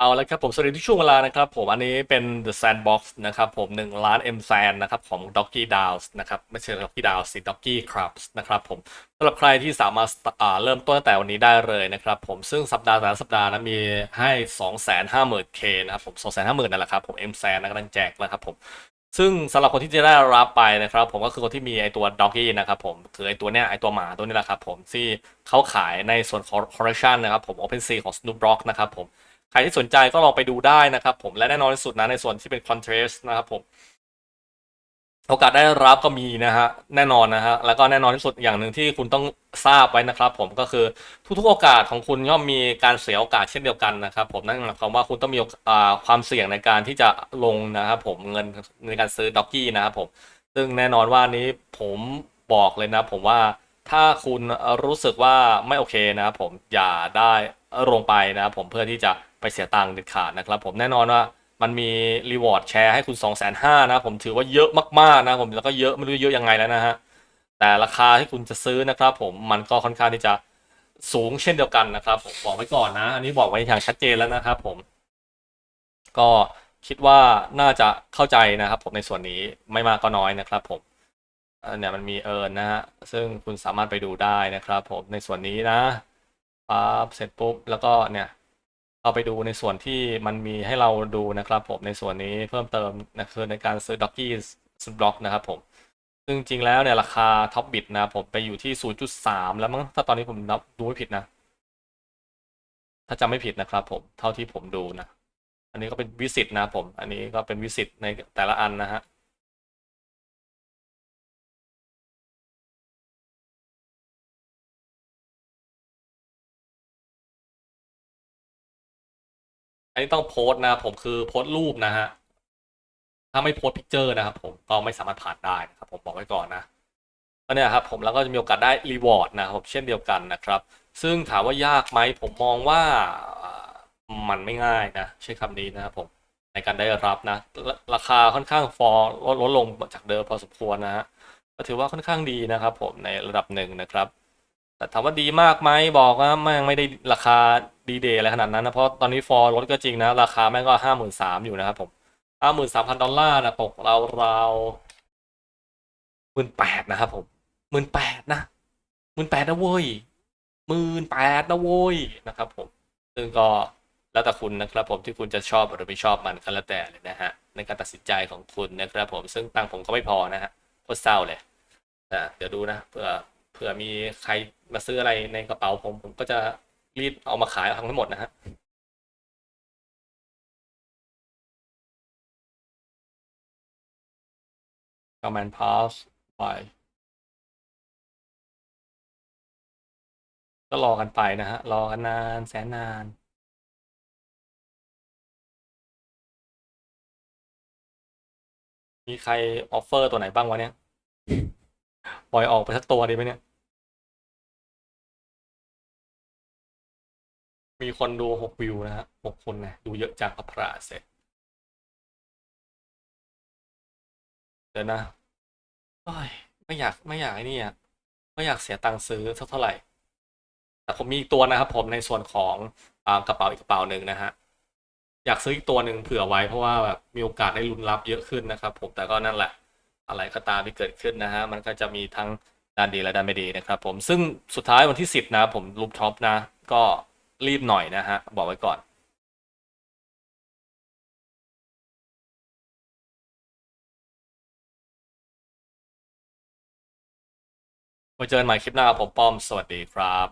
เอาละครับผมสวัสดีทุกช่วงเวลานะครับผมอันนี้เป็น The Sandbox นะครับผม1ล้าน M Sand นะครับของ Doggy Downs นะครับไม่ใช่ Doggy Downs สิ Doggy Clubs นะครับผมสำหรับใครที่สามารถเริ่มต้นตั้งแต่วันนี้ได้เลยนะครับผมซึ่งสัปดาห์แต่ละสัปดาห์นะมีให้ 250,000K นะครับผม250,000นั่นแหละครับผม M Sand นะกำลังแจกนะครับผมซึ่งสำหรับคนที่จะได้รับไปนะครับ ผมก็คือคนที่มีไอตัว Doggy นะครับผมคือไอตัวเนี้ยไอตัวหมาตัวนี้แหละครับผมที่เขาขายในส่วนของ Collection นะครับผม OpenSea ของ Snoop Dogg นะครับผม ใครที่สนใจก็ลองไปดูได้นะครับผมและแน่นอนที่สุดนะในส่วนที่เป็น Contrast นะครับผมโอกาสได้รับก็มีนะฮะแน่นอนนะฮะแล้วก็แน่นอนที่สุดอย่างหนึ่งที่คุณต้องทราบไว้นะครับ ผมก็คือทุกๆโอกาสของคุณย่อมมีการเสียโอกาสเช่นเดียวกันนะครับ ผมนั่นหมายความว่าคุณต้องมีความเสี่ยงในการที่จะลงนะครับผมเงินในการซื้อด็อกกี้นะครับผมซึ่งแน่นอนว่านี้ผมบอกเลยนะผมว่าถ้าคุณรู้สึกว่าไม่โอเคนะครับผมอย่าได้ลงไปนะครับผมเพื่อที่จะ ไปเสียตังค์เด็ดขาดนะครับผมแน่นอนว่ามันมีรีวอร์ดแชร์ให้คุณ 2 5 0 0 0นะครับผมถือว่าเยอะมากๆนะผมแล้วก็เยอะไม่รู้เยอะยังไงแล้วนะฮะแต่ราคาที่คุณจะซื้อนะครับผมมันก็ค่อนข้างที่จะสูงเช่นเดียวกันนะครับผมบอกไว้ก่อนนะ อันนี้บอกไว้อย่างชัดเจนแล้วนะครับผม ก็คิดว่าน่าจะเข้าใจนะครับผมในส่วนนี้ไม่มากก็น้อยนะครับผมอันเนี่ยมันมีเอิร์นนะฮะซึ่งคุณสามารถไปดูได้นะครับผมในส่วนนี้นะปั๊บเสร็จปุ๊บแล้วก็เนี่ย เอาไปดูในส่วนที่มันมีให้เราดูนะครับผมในส่วนนี้เพิ่มเติมนะคือในการซื้อด็อกกี้สุดบล็อกนะครับผมซึ่งจริงแล้วเนี่ยราคาท็อปบิ t นะผมไปอยู่ที่ 0.3 แล้วมั้งถ้าตอนนี้ผมนับดูไม่ผิดนะ ถ้าจำไม่ผิดนะครับผมเท่าที่ผมดูนะ อันนี้ก็เป็นวิสิตนะผม อันนี้ก็เป็นวิสิตในแต่ละอันนะฮะ อันนี้ต้องโพสต์นะผมคือโพสต์รูปนะฮะ ถ้าไม่โพสต์พิกเจอร์นะครับผมก็ไม่สามารถผ่านได้นะครับ ผมบอกไว้ก่อนนะก็เนี่ยครับผมแล้วก็จะมีโอกาสได้รีวอร์ดนะครับผมเช่นเดียวกันนะครับ ซึ่งถามว่ายากไหมผมมองว่ามันไม่ง่ายนะใช้คำนี้นะครับผมในการได้รับนะ ราคาค่อนข้างฟอร์ลดลดลงจากเดิมพอสมควรนะฮะก็ถือว่าค่อนข้างดีนะครับ ผมในระดับหนึ่งนะครับ แต่ถามว่าดีมากไหมบอกว่าแม่งไม่ได้ราคา ดีเดย์อะไรขนาดนั้นนะ เพราะตอนนี้ฟอร์ลดก็จริงนะ ราคาแม่งก็ห้าหมื่นสามอยู่นะครับผมห้าหมื่นสามพันดอลลาร์นะตกเราเราหมื่นแปดนะครับผมหมื่นแปดนะหมื่นแปดนะเว้ยหมื่นแปดนะเว้ยนะครับผมซึ่งก็แล้วแต่คุณนะครับผมที่คุณจะชอบหรือไม่ชอบมันก็แล้วแต่เลยนะฮะในการตัดสินใจของคุณนะครับผมซึ่งตังค์ผมก็ไม่พอนะฮะโคตรเศร้าเลยนะเดี๋ยวดูนะเผื่อเผื่อมีใครมาซื้ออะไรในกระเป๋าผมผมก็จะ รีบเอามาขายทั้งหมดนะฮะ command pass ไปก็รอกันไปนะฮะ รอกันนานแสนนานมีใครออฟเฟอร์ตัวไหนบ้างวะเนี่ย ปล่อยออกไปสักตัวดีไหมเนี่ย มีคนดูหกวิวนะฮะหกคนนะดูเยอะจากพระพราเสร็จเดี๋ยวนะโอ้ยไม่อยากไม่อยากไอ้นี่อะไม่อยากเสียตังค์ซื้อสักเท่าไหร่ แต่ผมมีอีกตัวนะครับ ผมในส่วนของอกระเป๋าอีกกระเป๋าหนึ่งนะฮะอยากซื้ออีกตัวหนึ่งเผื่อไว้เพราะว่าแบบมีโอกาสได้ลุ้นรับเยอะขึ้นนะครับ ผมแต่ก็นั่นแหละ อะไรก็ตามที่เกิดขึ้นนะฮะมันก็จะมีทั้งด้านดีและด้านไม่ดีนะครับ ผมซึ่งสุดท้ายวันที่สิบนะ ผมรูปท็อปนะ ก็ รีบหน่อยนะฮะ บอกไว้ก่อนไว้เจอกันใหม่คลิปหน้าครับผมป้อม สวัสดีครับ